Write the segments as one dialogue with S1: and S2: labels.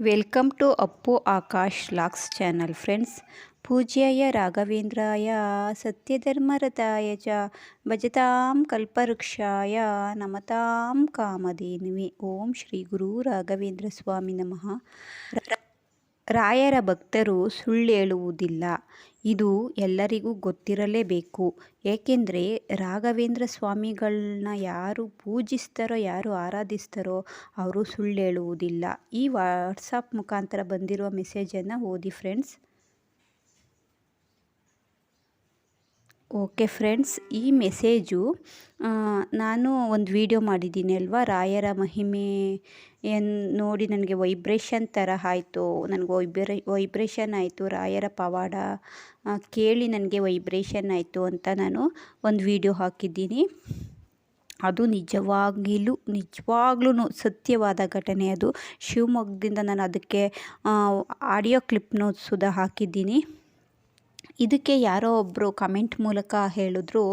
S1: Welcome to Appu Akash ಲಾಕ್ಸ್ channel friends ಪೂಜ್ಯಾಯ ರಾಘವೇಂದ್ರಾಯ ಸತ್ಯಧರ್ಮರತಾಯ ಚ, ಭಜತಾಂ ಕಲ್ಪವೃಕ್ಷಾಯ, ನಮತಾಂ ಕಾಮಧೇನುವೆ. ಓಂ ಶ್ರೀ ಗುರು ರಾಘವೇಂದ್ರ ಸ್ವಾಮಿ ನಮಃ. ರಾಯರ ಭಕ್ತರು ಸುಳ್ಳು ಹೇಳುವುದಿಲ್ಲ. ಇದು ಎಲ್ಲರಿಗೂ ಗೊತ್ತಿರಲೇಬೇಕು. ಏಕೆಂದರೆ ರಾಘವೇಂದ್ರ ಸ್ವಾಮಿಗಳನ್ನ ಯಾರು ಪೂಜಿಸ್ತಾರೋ, ಯಾರು ಆರಾಧಿಸ್ತಾರೋ ಅವರು ಸುಳ್ಳು ಹೇಳುವುದಿಲ್ಲ. ಈ ವಾಟ್ಸಪ್ ಮುಖಾಂತರ ಬಂದಿರುವ ಮೆಸೇಜನ್ನು ಓದಿ ಫ್ರೆಂಡ್ಸ್ ಓಕೆ ಫ್ರೆಂಡ್ಸ್, ಈ ಮೆಸೇಜು ನಾನು ಒಂದು ವಿಡಿಯೋ ಮಾಡಿದ್ದೀನಿ ಅಲ್ವಾ? ರಾಯರ ಮಹಿಮೆ ಏನು ನೋಡಿ ನನಗೆ ವೈಬ್ರೇಷನ್ ಥರ ಆಯಿತು. ನನಗೆ ವೈಬ್ರೇ, ವೈಬ್ರೇಷನ್ ಆಯಿತು. ರಾಯರ ಪವಾಡ ಕೇಳಿ ನನಗೆ ವೈಬ್ರೇಷನ್ ಆಯಿತು ಅಂತ ನಾನು ಒಂದು ವಿಡಿಯೋ ಹಾಕಿದ್ದೀನಿ. ಅದು ನಿಜವಾಗಿಲೂ ನಿಜವಾಗ್ಲೂ ಸತ್ಯವಾದ ಘಟನೆ ಅದು. ಶಿವಮೊಗ್ಗದಿಂದ ನಾನು ಅದಕ್ಕೆ ಆಡಿಯೋ ಕ್ಲಿಪ್ನೂ ಸುಧಾ ಹಾಕಿದ್ದೀನಿ. ಇದಕ್ಕೆ ಯಾರೋ ಒಬ್ಬರು ಕಮೆಂಟ್ ಮೂಲಕ ಹೇಳಿದ್ರು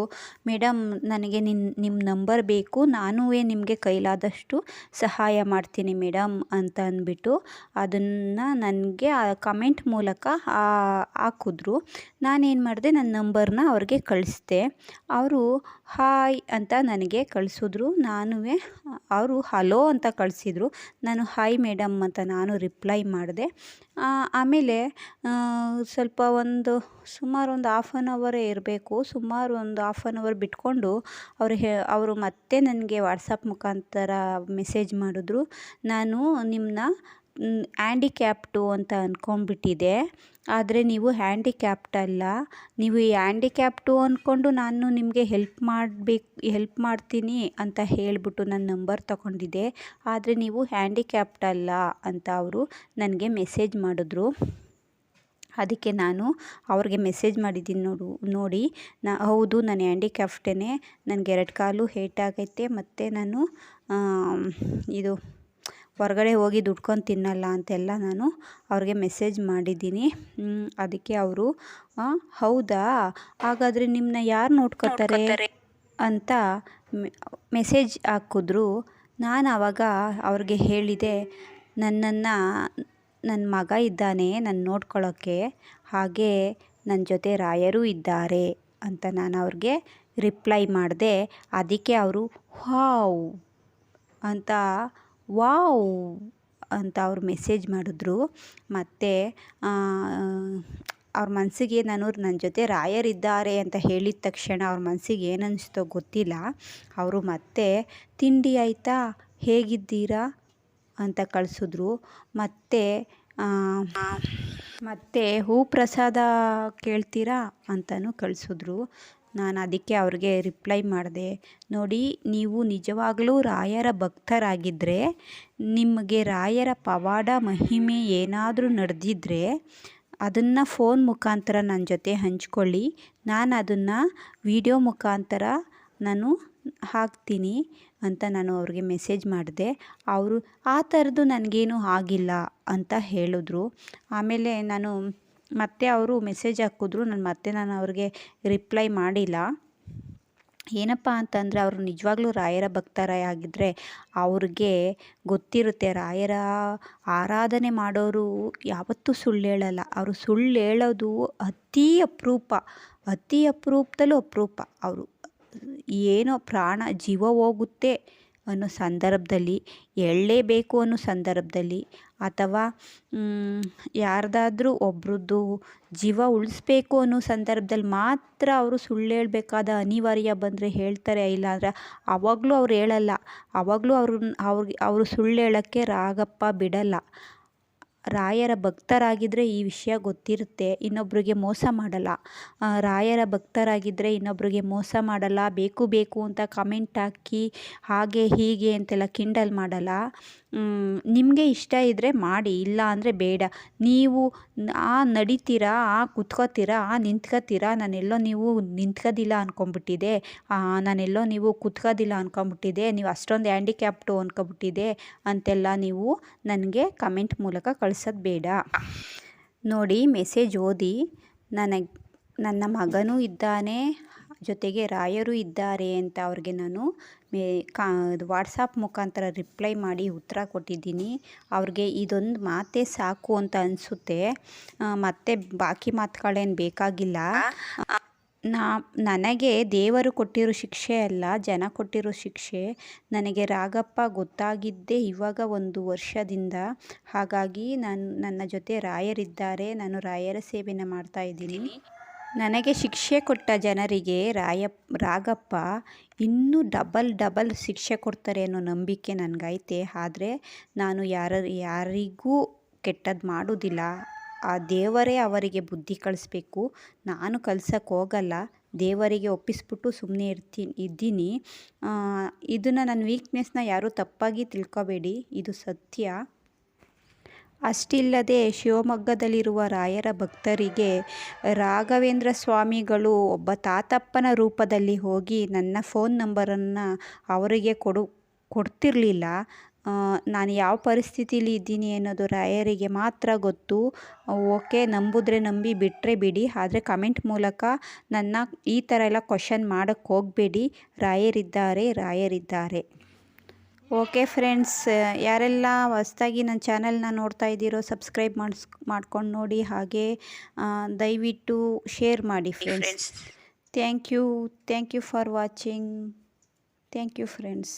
S1: ಮೇಡಮ್ ನನಗೆ ನಿನ್ನ ನಿಮ್ಮ ನಂಬರ್ ಬೇಕು ನಾನೂ ನಿಮಗೆ ಕೈಲಾದಷ್ಟು ಸಹಾಯ ಮಾಡ್ತೀನಿ ಮೇಡಮ್ ಅಂತ ಅಂದ್ಬಿಟ್ಟು ಅದನ್ನು ನನಗೆ ಆ ಕಮೆಂಟ್ ಮೂಲಕ ಹಾಕಿದ್ರು. ನಾನೇನು ಮಾಡಿದೆ ನನ್ನ ನಂಬರ್ನ ಅವ್ರಿಗೆ ಕಳಿಸ್ದೆ. ಅವರು ಹಾಯ್ ಅಂತ ನನಗೆ ಕಳಿಸಿದ್ರು. ನಾನು ಅವರು ಹಲೋ ಅಂತ ಕಳಿಸಿದ್ರು. ನಾನು ಹಾಯ್ ಮೇಡಮ್ ಅಂತ ನಾನು ರಿಪ್ಲೈ ಮಾಡಿದೆ. ಆಮೇಲೆ ಸ್ವಲ್ಪ ಒಂದು, ಸುಮಾರು ಒಂದು ಹಾಫ್ ಆನ್ ಅವರೇ ಇರಬೇಕು. ಸುಮಾರು ಒಂದು ಹಾಫ್ ಆನ್ ಅವರ್ ಬಿಟ್ಕೊಂಡು ಅವರು ಹೇ, ಅವರು ಮತ್ತೆ ನನಗೆ ವಾಟ್ಸಪ್ ಮುಖಾಂತರ ಮೆಸೇಜ್ ಮಾಡಿದ್ರು. ನಾನು ನಿಮ್ಮನ್ನ ಹ್ಯಾಂಡಿಕ್ಯಾಪ್ಟು ಅಂತ ಅಂದ್ಕೊಂಡ್ಬಿಟ್ಟಿದೆ ಆದರೆ ನೀವು ಹ್ಯಾಂಡಿಕ್ಯಾಪ್ಟ್ ಅಲ್ಲ. ನೀವು ಈ ಹ್ಯಾಂಡಿಕ್ಯಾಪ್ಟು ಅಂದ್ಕೊಂಡು ನಾನು ನಿಮಗೆ ಹೆಲ್ಪ್ ಮಾಡಬೇಕು ಹೆಲ್ಪ್ ಮಾಡ್ತೀನಿ ಅಂತ ಹೇಳಿಬಿಟ್ಟು ನನ್ನ ನಂಬರ್ ತಗೊಂಡಿದ್ದೆ. ಆದರೆ ನೀವು ಹ್ಯಾಂಡಿಕ್ಯಾಪ್ಟ್ ಅಲ್ಲ ಅಂತ ಅವರು ನನಗೆ ಮೆಸೇಜ್ ಮಾಡಿದ್ರು. ಅದಕ್ಕೆ ನಾನು ಅವ್ರಿಗೆ ಮೆಸೇಜ್ ಮಾಡಿದ್ದೀನಿ ನೋಡು, ನೋಡಿ. ನಾ, ಹೌದು, ನಾನು ಹ್ಯಾಂಡಿಕ್ಯಾಫ್ಟೇ ನನಗೆ ಎರಡು ಕಾಲು ಹೇಟಾಗೈತೆ ಮತ್ತು ನಾನು ಇದು ಹೊರಗಡೆ ಹೋಗಿ ದುಡ್ಕೊಂಡು ತಿನ್ನಲ್ಲ ಅಂತೆಲ್ಲ ನಾನು ಅವ್ರಿಗೆ ಮೆಸೇಜ್ ಮಾಡಿದ್ದೀನಿ. ಅದಕ್ಕೆ ಅವರು ಹೌದಾ? ಹಾಗಾದರೆ ನಿಮ್ಮನ್ನ ಯಾರು ನೋಡ್ಕೋತಾರೆ? ಅಂತ ಮೆಸೇಜ್ ಹಾಕಿದ್ರು. ನಾನು ಆವಾಗ ಅವ್ರಿಗೆ ಹೇಳಿದೆ ನನ್ನನ್ನು ನನ್ನ ಮಗ ಇದ್ದಾನೆ ನನ್ನ ನೋಡ್ಕೊಳ್ಳೋಕ್ಕೆ ಹಾಗೆ ನನ್ನ ಜೊತೆ ರಾಯರು ಇದ್ದಾರೆ. ಅಂತ ನಾನು ಅವ್ರಿಗೆ ರಿಪ್ಲೈ ಮಾಡಿದೆ. ಅದಕ್ಕೆ ಅವರು ಹಾವ್ ಅಂತ ವಾವ್ ಅಂತ ಅವ್ರು ಮೆಸೇಜ್ ಮಾಡಿದ್ರು. ಮತ್ತು ಅವ್ರ ಮನಸ್ಸಿಗೆ ನಾನು ನನ್ನ ಜೊತೆ ರಾಯರಿದ್ದಾರೆ ಅಂತ ಹೇಳಿದ ತಕ್ಷಣ ಅವ್ರ ಮನಸ್ಸಿಗೆ ಏನನ್ನಿಸ್ತೋ ಗೊತ್ತಿಲ್ಲ. ಅವರು ಮತ್ತೆ, ತಿಂಡಿ ಆಯಿತಾ? ಹೇಗಿದ್ದೀರಾ? ಅಂತ ಕಳಿಸಿದ್ರು. ಮತ್ತು ಮತ್ತು, ಹೂ ಪ್ರಸಾದ ಕೇಳ್ತೀರಾ? ಅಂತಲೂ ಕಳಿಸಿದ್ರು. ನಾನು ಅದಕ್ಕೆ ಅವ್ರಿಗೆ ರಿಪ್ಲೈ ಮಾಡಿದೆ, ನೋಡಿ, ನೀವು ನಿಜವಾಗಲೂ ರಾಯರ ಭಕ್ತರಾಗಿದ್ದರೆ ನಿಮಗೆ ರಾಯರ ಪವಾಡ ಮಹಿಮೆ ಏನಾದರೂ ನಡೆದಿದ್ದರೆ ಅದನ್ನು ಫೋನ್ ಮುಖಾಂತರ ನನ್ನ ಜೊತೆ ಹಂಚ್ಕೊಳ್ಳಿ. ನಾನು ಅದನ್ನು ವಿಡಿಯೋ ಮುಖಾಂತರ ನಾನು ಹಾಕ್ತೀನಿ ಅಂತ ನಾನು ಅವ್ರಿಗೆ ಮೆಸೇಜ್ ಮಾಡಿದೆ. ಅವರು, ಆ ಥರದ್ದು ನನಗೇನು ಆಗಿಲ್ಲ ಅಂತ ಹೇಳಿದ್ರು. ಆಮೇಲೆ ನಾನು ಮತ್ತೆ ಅವರು ಮೆಸೇಜ್ ಹಾಕಿದ್ರು, ನಾನು ಮತ್ತೆ ನಾನು ಅವ್ರಿಗೆ ರಿಪ್ಲೈ ಮಾಡಿಲ್ಲ. ಏನಪ್ಪ ಅಂತಂದರೆ ಅವರು ನಿಜವಾಗ್ಲೂ ರಾಯರ ಭಕ್ತರಾಯ ಆಗಿದ್ದರೆ ಅವ್ರಿಗೆ ಗೊತ್ತಿರುತ್ತೆ, ರಾಯರ ಆರಾಧನೆ ಮಾಡೋರು ಯಾವತ್ತೂ ಸುಳ್ಳು ಹೇಳಲ್ಲ. ಅವರು ಸುಳ್ಳು ಹೇಳೋದು ಅತಿ ಅಪರೂಪ, ಅತಿ ಅಪರೂಪದಲ್ಲೂ ಅಪರೂಪ. ಅವರು ಏನೋ ಪ್ರಾಣ, ಜೀವ ಹೋಗುತ್ತೆ. ಅನ್ನೋ ಸಂದರ್ಭದಲ್ಲಿ ಹೇಳಲೇಬೇಕು ಅನ್ನೋ ಸಂದರ್ಭದಲ್ಲಿ ಅಥವಾ ಯಾರ್ದಾದ್ರೂ ಒಬ್ರದ್ದು ಜೀವ ಉಳಿಸ್ಬೇಕು ಅನ್ನೋ ಸಂದರ್ಭದಲ್ಲಿ ಮಾತ್ರ ಅವರು ಸುಳ್ಳು ಹೇಳಬೇಕಾದ ಅನಿವಾರ್ಯ ಬಂದರೆ ಹೇಳ್ತಾರೆ. ಇಲ್ಲಾಂದರೆ ಆವಾಗಲೂ ಅವ್ರು ಹೇಳಲ್ಲ. ಆವಾಗಲೂ ಅವರು ಅವ್ರಿಗೆ, ಅವರು ಸುಳ್ಳು ಹೇಳೋಕ್ಕೆ ರಾಗಪ್ಪ ಬಿಡಲ್ಲ. ರಾಯರ ಭಕ್ತರಾಗಿದ್ದರೆ ಈ ವಿಷಯ ಗೊತ್ತಿರುತ್ತೆ ಇನ್ನೊಬ್ಬರಿಗೆ ಮೋಸ ಮಾಡಲ್ಲ. ರಾಯರ ಭಕ್ತರಾಗಿದ್ದರೆ ಇನ್ನೊಬ್ಬರಿಗೆ ಮೋಸ ಮಾಡಲ್ಲ, ಬೇಕು ಬೇಕು ಅಂತ ಕಮೆಂಟ್ ಹಾಕಿ, ಹಾಗೆ ಹೀಗೆ ಅಂತೆಲ್ಲ ಕಿಂಡಲ್ ಮಾಡಲ್ಲ. ನಿಮಗೆ ಇಷ್ಟ ಇದ್ದರೆ ಮಾಡಿ, ಇಲ್ಲ ಅಂದರೆ ಬೇಡ. ನೀವು ಆ ನಡಿತೀರಾ, ಆ ಕುತ್ಕೋತೀರಾ, ಆ ನಿಂತ್ಕೋತೀರಾ, ನಾನೆಲ್ಲೋ ನೀವು ನಿಂತ್ಕೋದಿಲ್ಲ ಅಂದ್ಕೊಂಬಿಟ್ಟಿದೆ ನಾನೆಲ್ಲೋ ನೀವು ಕುತ್ಕೋದಿಲ್ಲ ಅಂದ್ಕೊಂಬಿಟ್ಟಿದೆ ನೀವು ಅಷ್ಟೊಂದು ಹ್ಯಾಂಡಿಕ್ಯಾಪ್ಟು ಅಂದ್ಕೊಂಬಿಟ್ಟಿದೆ ಅಂತೆಲ್ಲ ನೀವು ನನಗೆ ಕಮೆಂಟ್ ಮೂಲಕ ಕಳ್ಸೋದು ಬೇಡ. ನೋಡಿ, ಮೆಸೇಜ್ ಓದಿ. ನನಗೆ, ನನ್ನ ಮಗನೂ ಇದ್ದಾನೆ, ಜೊತೆಗೆ ರಾಯರು ಇದ್ದಾರೆ ಅಂತ ಅವ್ರಿಗೆ ನಾನು ಮೇ, ಕಾ ವಾಟ್ಸಪ್ ಮುಖಾಂತರ ರಿಪ್ಲೈ ಮಾಡಿ ಉತ್ತರ ಕೊಟ್ಟಿದ್ದೀನಿ. ಅವ್ರಿಗೆ ಇದೊಂದು ಮಾತೇ ಸಾಕು ಅಂತ ಅನಿಸುತ್ತೆ. ಮತ್ತೆ ಬಾಕಿ ಮಾತುಗಳೇನು ಬೇಕಾಗಿಲ್ಲ. ನಾ, ನನಗೆ ದೇವರು ಕೊಟ್ಟಿರೋ ಶಿಕ್ಷೆ ಅಲ್ಲ, ಜನ ಕೊಟ್ಟಿರೋ ಶಿಕ್ಷೆ, ನನಗೆ ರಾಗಪ್ಪ ಗೊತ್ತಾಗಿದ್ದೇ ಇವಾಗ ಒಂದು ವರ್ಷದಿಂದ. ಹಾಗಾಗಿ ನಾನು, ನನ್ನ ಜೊತೆ ರಾಯರಿದ್ದಾರೆ, ನಾನು ರಾಯರ ಸೇವೆನ ಮಾಡ್ತಾ ಇದ್ದೀನಿ. ನನಗೆ ಶಿಕ್ಷೆ ಕೊಟ್ಟ ಜನರಿಗೆ ರಾಯ ರಾಗಪ್ಪ ಇನ್ನೂ ಡಬಲ್ ಡಬಲ್ ಶಿಕ್ಷೆ ಕೊಡ್ತಾರೆ ಅನ್ನೋ ನಂಬಿಕೆ ನನಗೈತೆ. ಆದರೆ ನಾನು ಯಾರ, ಯಾರಿಗೂ ಕೆಟ್ಟದ್ದು ಮಾಡೋದಿಲ್ಲ. ಆ ದೇವರೇ ಅವರಿಗೆ ಬುದ್ಧಿ ಕಳಿಸ್ಬೇಕು. ನಾನು ಕಲ್ಸಕ್ಕೆ ಹೋಗಲ್ಲ. ದೇವರಿಗೆ ಒಪ್ಪಿಸ್ಬಿಟ್ಟು ಸುಮ್ಮನೆ ಇರ್ತೀನಿ ಇದ್ದೀನಿ. ಇದನ್ನು ನನ್ನ ವೀಕ್ನೆಸ್ನ ಯಾರೂ ತಪ್ಪಾಗಿ ತಿಳ್ಕೊಬೇಡಿ. ಇದು ಸತ್ಯ. ಅಷ್ಟಿಲ್ಲದೆ ಶಿವಮೊಗ್ಗದಲ್ಲಿರುವ ರಾಯರ ಭಕ್ತರಿಗೆ ರಾಘವೇಂದ್ರ ಸ್ವಾಮಿಗಳು ಒಬ್ಬ ತಾತಪ್ಪನ ರೂಪದಲ್ಲಿ ಹೋಗಿ ನನ್ನ ಫೋನ್ ನಂಬರನ್ನು ಅವರಿಗೆ ಕೊಡು, ಕೊಡ್ತಿರಲಿಲ್ಲ. ನಾನು ಯಾವ ಪರಿಸ್ಥಿತಿಲಿ ಇದ್ದೀನಿ ಅನ್ನೋದು ರಾಯರಿಗೆ ಮಾತ್ರ ಗೊತ್ತು. ಓಕೆ ನಂಬಿದ್ರೆ ನಂಬಿ ಬಿಟ್ಟರೆ ಬಿಡಿ. ಆದರೆ ಕಮೆಂಟ್ ಮೂಲಕ ನನ್ನ ಈ ಥರ ಎಲ್ಲ ಕ್ವಶನ್ ಮಾಡೋಕ್ಕೆ ಹೋಗಬೇಡಿ. ರಾಯರಿದ್ದಾರೆ ರಾಯರಿದ್ದಾರೆ. ಓಕೆ ಫ್ರೆಂಡ್ಸ್ ಯಾರೆಲ್ಲ ಹೊಸ್ದಾಗಿ ನನ್ನ ಚಾನಲ್ನ ನೋಡ್ತಾ ಇದ್ದೀರೋ ಸಬ್ಸ್ಕ್ರೈಬ್ ಮಾಡಿಸ್ ಮಾಡ್ಕೊಂಡು ನೋಡಿ. ಹಾಗೆ ದಯವಿಟ್ಟು ಶೇರ್ ಮಾಡಿ friends. Thank you thank you for watching thank you friends